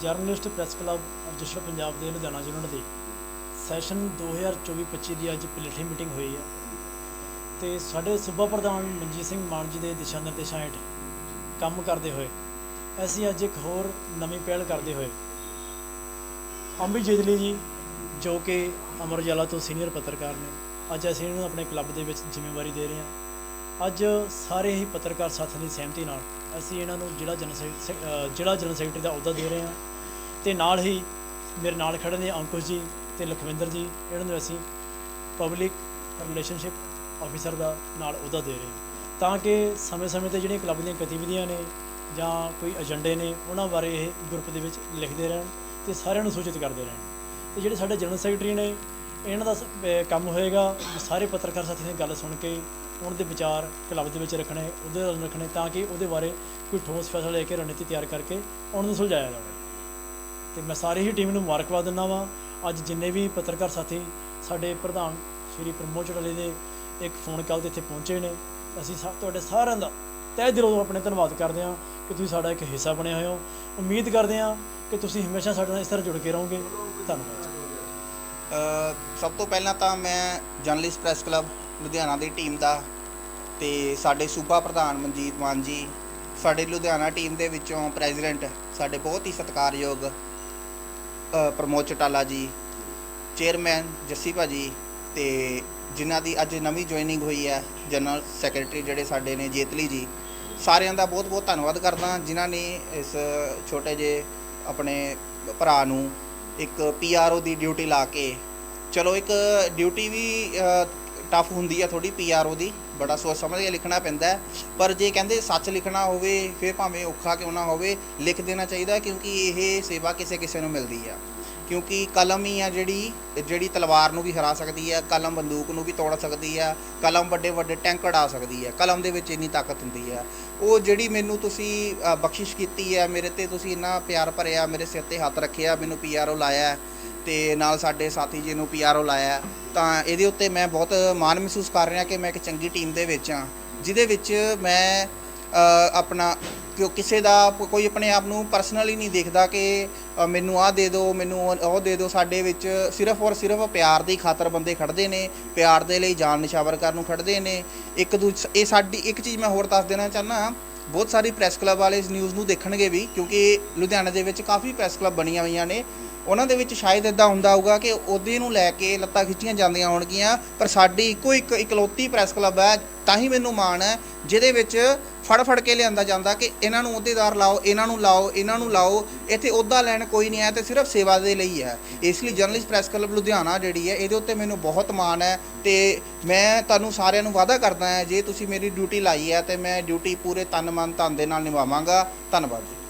Journalist press club register Punjab ਦੇ Ludhiana unit ਦੀ session 2024-25 ਦੀ ਅੱਜ ਪਲੇਠੀ ਮੀਟਿੰਗ ਹੋਈ ਹੈ ਤੇ ਸਾਡੇ ਸੂਬਾ ਪ੍ਰਧਾਨ ਮਨਜੀਤ ਸਿੰਘ ਮਾਨ ਜੀ ਦੇ ਦਿਸ਼ਾ ਨਿਰਦੇਸ਼ਾਂ ਹੇਠ ਕੰਮ ਕਰਦੇ ਹੋਏ, ਅਸੀਂ ਅੱਜ ਇੱਕ ਹੋਰ ਨਵੀਂ ਪਹਿਲ ਕਰਦੇ ਹੋਏ ਅੰਬੀ ਜੇਦਲੀ ਜੀ, ਜੋ ਕਿ ਅਮਰਜਾਲਾ ਤੋਂ ਸੀਨੀਅਰ ਪੱਤਰਕਾਰ ਨੇ, ਅੱਜ ਅਸੀਂ ਇਹਨਾਂ ਨੂੰ ਆਪਣੇ ਕਲੱਬ ਦੇ ਵਿੱਚ ਜ਼ਿੰਮੇਵਾਰੀ ਦੇ ਰਹੇ ਹਾਂ। ਅੱਜ ਸਾਰੇ ਹੀ ਪੱਤਰਕਾਰ ਸਾਥੀਆਂ ਦੀ ਸਹਿਮਤੀ ਨਾਲ ਅਸੀਂ ਇਹਨਾਂ ਨੂੰ ਜਿਹੜਾ ਜਨਰਲ ਸੈਕ- ਸੈ- ਅਹ ਜਿਹੜਾ ਜਨਰਲ ਸੈਕਟਰੀ ਦਾ ਅਹੁਦਾ ਦੇ ਰਹੇ ਹਾਂ ਤੇ ਨਾਲ ਹੀ ਮੇਰੇ ਨਾਲ ਖੜੇ ਨੇ ਅੰਕੁਸ਼ ਜੀ ਤੇ ਲਖਵਿੰਦਰ ਜੀ, ਇਹਨਾਂ ਨੂੰ ਅਸੀਂ ਪਬਲਿਕ ਰਿਲੇਸ਼ਨਸ਼ਿਪ ਆਫੀਸਰ ਦਾ ਨਾਲ ਅਹੁਦਾ ਦੇ ਰਹੇ ਹਾਂ। ਤਾਂ ਕਿ ਸਮੇਂ-ਸਮੇਂ ਤੇ ਜਿਹੜੀਆਂ ਕਲੱਬ ਦੀਆਂ ਗਤੀਵਿਧੀਆਂ ਨੇ ਜਾਂ ਕੋਈ ਏਜੰਡੇ ਨੇ, ਉਹਨਾਂ ਬਾਰੇ ਇਹ ਗਰੁੱਪ ਦੇ ਵਿੱਚ ਲਿਖਦੇ ਰਹਿਣ ਤੇ ਸਾਰਿਆਂ ਨੂੰ ਸੂਚਿਤ ਕਰਦੇ ਰਹਿਣ। ਤੇ ਜਿਹੜੇ ਸਾਡੇ ਜਨਰਲ ਸੈਕਟਰੀ ਨੇ, ਇਹਨਾਂ ਦਾ ਕੰਮ ਹੋਏਗਾ, ਸਾਰੇ ਪੱਤਰਕਾਰ ਸਾਥੀ ਨੇ ਗੱਲ ਸੁਣ ਕੇ ਉਹਨਾਂ ਦੇ ਵਿਚਾਰ ਕਲੱਬ ਦੇ ਵਿੱਚ ਰੱਖਣੇ, ਉਹਦੇ ਨਾਲ ਰੱਖਣੇ ਤਾਂ ਕਿ ਉਹਦੇ ਬਾਰੇ ਕੋਈ ਠੋਸ ਫੈਸਲਾ ਲੈ ਕੇ ਰਣਨੀਤੀ ਤਿਆਰ ਕਰਕੇ ਉਹਨਾਂ ਨੂੰ ਸੁਲਝਾਇਆ ਜਾਵੇ। ਤੇ ਮੈਂ ਸਾਰੀ ਹੀ ਟੀਮ ਨੂੰ ਮੁਬਾਰਕਬਾਦ ਦਿੰਦਾ ਵਾਂ। ਅੱਜ ਜਿੰਨੇ ਵੀ ਪੱਤਰਕਾਰ ਸਾਥੀ ਸਾਡੇ ਪ੍ਰਧਾਨ ਸ਼੍ਰੀ ਪ੍ਰਮੋਦ ਚੜਲੇ ਦੇ ਇੱਕ ਫੋਨ ਕਾਲ ਤੇ ਇੱਥੇ ਪਹੁੰਚੇ ਨੇ, ਅਸੀਂ ਤੁਹਾਡੇ ਸਾਰਿਆਂ ਦਾ ਤਹਿ ਦਿਲੋਂ ਆਪਣੇ ਧੰਨਵਾਦ ਕਰਦੇ ਹਾਂ ਕਿ ਤੁਸੀਂ ਸਾਡਾ ਇੱਕ ਹਿੱਸਾ ਬਣੇ ਹੋਏ ਹੋ। ਉਮੀਦ ਕਰਦੇ ਹਾਂ ਕਿ ਤੁਸੀਂ ਹਮੇਸ਼ਾ ਸਾਡੇ ਨਾਲ ਇਸ ਤਰ੍ਹਾਂ ਜੁੜ ਕੇ ਰਹੋਗੇ। ਧੰਨਵਾਦ। ਸਭ ਤੋਂ ਪਹਿਲਾਂ ਤਾਂ ਮੈਂ ਜਰਨਲਿਸਟ ਪ੍ਰੈਸ ਕਲੱਬ ਲੁਧਿਆਣਾ ਦੀ ਟੀਮ ਦਾ ਤੇ ਸਾਡੇ ਸੂਬਾ ਪ੍ਰਧਾਨ ਮਨਜੀਤ ਮਾਨ ਜੀ, ਸਾਡੇ ਲੁਧਿਆਣਾ ਟੀਮ ਦੇ ਵਿੱਚੋਂ ਪ੍ਰੈਜ਼ੀਡੈਂਟ ਸਾਡੇ ਬਹੁਤ ਹੀ ਸਤਿਕਾਰਯੋਗ ਪ੍ਰਮੋਦ ਚਟਾਲਾ ਜੀ, ਚੇਅਰਮੈਨ ਜੱਸੀ ਭਾਜੀ ਤੇ ਜਿਨ੍ਹਾਂ ਦੀ ਅੱਜ ਨਵੀਂ ਜੁਆਇਨਿੰਗ ਹੋਈ ਹੈ ਜਨਰਲ ਸੈਕਟਰੀ ਜਿਹੜੇ ਸਾਡੇ ਨੇ ਜੇਤਲੀ ਜੀ, ਸਾਰਿਆਂ ਦਾ ਬਹੁਤ ਬਹੁਤ ਧੰਨਵਾਦ ਕਰਦਾ ਜਿਨ੍ਹਾਂ ਨੇ ਇਸ ਛੋਟੇ ਜਿਹੇ ਆਪਣੇ ਭਰਾ ਨੂੰ ਇੱਕ ਪੀਆਰਓ ਦੀ ਡਿਊਟੀ ਲਾ ਕੇ, ਚਲੋ ਇੱਕ ਡਿਊਟੀ ਵੀ ਟਫ ਹੁੰਦੀ ਹੈ ਥੋੜੀ ਪੀਆਰਓ ਦੀ ਬੜਾ ਸੋਚ ਸਮਝ ਕੇ ਲਿਖਣਾ ਪੈਂਦਾ ਪਰ ਜੇ ਕਹਿੰਦੇ ਸੱਚ ਲਿਖਣਾ ਹੋਵੇ ਫਿਰ ਭਾਵੇਂ ਔਖਾ ਕਿਉਂ ਨਾ ਹੋਵੇ ਲਿਖ ਦੇਣਾ ਚਾਹੀਦਾ ਕਿਉਂਕਿ ਇਹ ਸੇਵਾ ਕਿਸੇ ਕਿਸੇ ਨੂੰ ਮਿਲਦੀ ਆ। ਕਿਉਂਕਿ ਕਲਮ ਹੀ ਆ ਜਿਹੜੀ ਜਿਹੜੀ ਤਲਵਾਰ ਨੂੰ ਵੀ ਹਰਾ ਸਕਦੀ ਹੈ ਕਲਮ ਬੰਦੂਕ ਨੂੰ ਵੀ ਤੋੜ ਸਕਦੀ ਹੈ ਕਲਮ ਵੱਡੇ ਵੱਡੇ ਟੈਂਕ ਉਡਾ ਸਕਦੀ ਹੈ ਕਲਮ ਦੇ ਵਿੱਚ ਇੰਨੀ ਤਾਕਤ ਹੁੰਦੀ ਹੈ ਉਹ ਜਿਹੜੀ ਮੈਨੂੰ ਤੁਸੀਂ ਬਖਸ਼ਿਸ਼ ਕੀਤੀ ਹੈ ਮੇਰੇ ਤੇ ਤੁਸੀਂ ਇੰਨਾ ਪਿਆਰ ਭਰਿਆ ਮੇਰੇ ਸਿਰ ਤੇ ਹੱਥ ਰੱਖਿਆ ਮੈਨੂੰ ਪੀਆਰਓ ਲਾਇਆ ਹੈ, ਤੇ ਨਾਲ ਸਾਡੇ ਸਾਥੀ ਜੀ ਨੂੰ ਪੀਆਰਓ ਲਾਇਆ ਤਾਂ ਇਹਦੇ ਉੱਤੇ ਮੈਂ ਬਹੁਤ ਮਾਣ ਮਹਿਸੂਸ ਕਰ ਰਿਹਾ ਕਿ ਮੈਂ ਇੱਕ ਚੰਗੀ ਟੀਮ ਦੇ ਵਿੱਚ ਹਾਂ, ਜਿਹਦੇ ਵਿੱਚ ਮੈਂ ਆਪਣਾ ਕਿਉਂ ਕਿਸੇ ਦਾ ਕੋਈ ਆਪਣੇ ਆਪ ਨੂੰ ਪਰਸਨਲੀ ਨਹੀਂ ਦੇਖਦਾ ਕਿ ਮੈਨੂੰ ਆਹ ਦੇ ਦਿਓ, ਮੈਨੂੰ ਉਹ ਉਹ ਦੇ ਦਿਓ, ਸਾਡੇ ਵਿੱਚ ਸਿਰਫ ਔਰ ਸਿਰਫ ਪਿਆਰ ਦੀ ਖਾਤਰ ਬੰਦੇ ਖੜਦੇ ਨੇ, ਪਿਆਰ ਦੇ ਲਈ ਜਾਨ ਨਿਸ਼ਾਵਰ ਕਰਨ ਨੂੰ ਖੜਦੇ ਨੇ। ਇੱਕ ਦੂਜ, ਇਹ ਸਾਡੀ, ਇੱਕ ਚੀਜ਼ ਮੈਂ ਹੋਰ ਦੱਸ ਦੇਣਾ ਚਾਹਨਾ ਬਹੁਤ ਸਾਰੀ ਪ੍ਰੈਸ ਕਲੱਬ ਵਾਲੇ ਇਸ ਨਿਊਜ਼ ਨੂੰ ਦੇਖਣਗੇ ਵੀ, ਕਿਉਂਕਿ ਲੁਧਿਆਣਾ ਦੇ ਵਿੱਚ ਕਾਫੀ ਪ੍ਰੈਸ ਕਲੱਬ ਬਣੀਆਂ ਹੋਈਆਂ ਨੇ ਉਹਨਾਂ ਦੇ ਵਿੱਚ ਸ਼ਾਇਦ ਇਦਾਂ ਹੁੰਦਾ ਹੋਊਗਾ ਕਿ ਉਹਦੇ ਨੂੰ ਲੈ ਕੇ ਲੱਤਾਂ ਖਿੱਚੀਆਂ ਜਾਂਦੀਆਂ ਹੋਣਗੀਆਂ, ਪਰ ਸਾਡੀ ਇੱਕੋ ਇੱਕ ਇਕਲੌਤੀ ਪ੍ਰੈਸ ਕਲੱਬ ਹੈ, ਤਾਂ ਹੀ ਮੈਨੂੰ ਮਾਣ ਹੈ, ਜਿਹਦੇ ਵਿੱਚ ਫੜ ਫੜ ਕੇ ਲਿਆਂਦਾ ਜਾਂਦਾ ਕਿ ਇਹਨਾਂ ਨੂੰ ਅਹੁਦੇਦਾਰ ਲਾਓ, ਇਹਨਾਂ ਨੂੰ ਲਾਓ, ਇਹਨਾਂ ਨੂੰ ਲਾਓ, ਇੱਥੇ ਅਹੁਦਾ ਲੈਣ ਕੋਈ ਨਹੀਂ ਆਇਆ ਤੇ ਸਿਰਫ ਸੇਵਾ ਦੇ ਲਈ ਹੈ। ਇਸ ਲਈ ਜਰਨਲਿਸਟ ਪ੍ਰੈਸ ਕਲੱਬ ਲੁਧਿਆਣਾ ਜਿਹੜੀ ਹੈ, ਇਹਦੇ ਉੱਤੇ ਮੈਨੂੰ ਬਹੁਤ ਮਾਣ ਹੈ ਤੇ ਮੈਂ ਤੁਹਾਨੂੰ ਸਾਰਿਆਂ ਨੂੰ ਵਾਅਦਾ ਕਰਦਾ ਹਾਂ, ਜੇ ਤੁਸੀਂ ਮੇਰੀ ਡਿਊਟੀ ਲਾਈ ਹੈ ਤੇ ਮੈਂ ਡਿਊਟੀ ਪੂਰੇ ਤਨ ਮਨ ਧਨ ਦੇ ਨਾਲ ਨਿਭਾਵਾਂਗਾ। ਧੰਨਵਾਦ ਜੀ।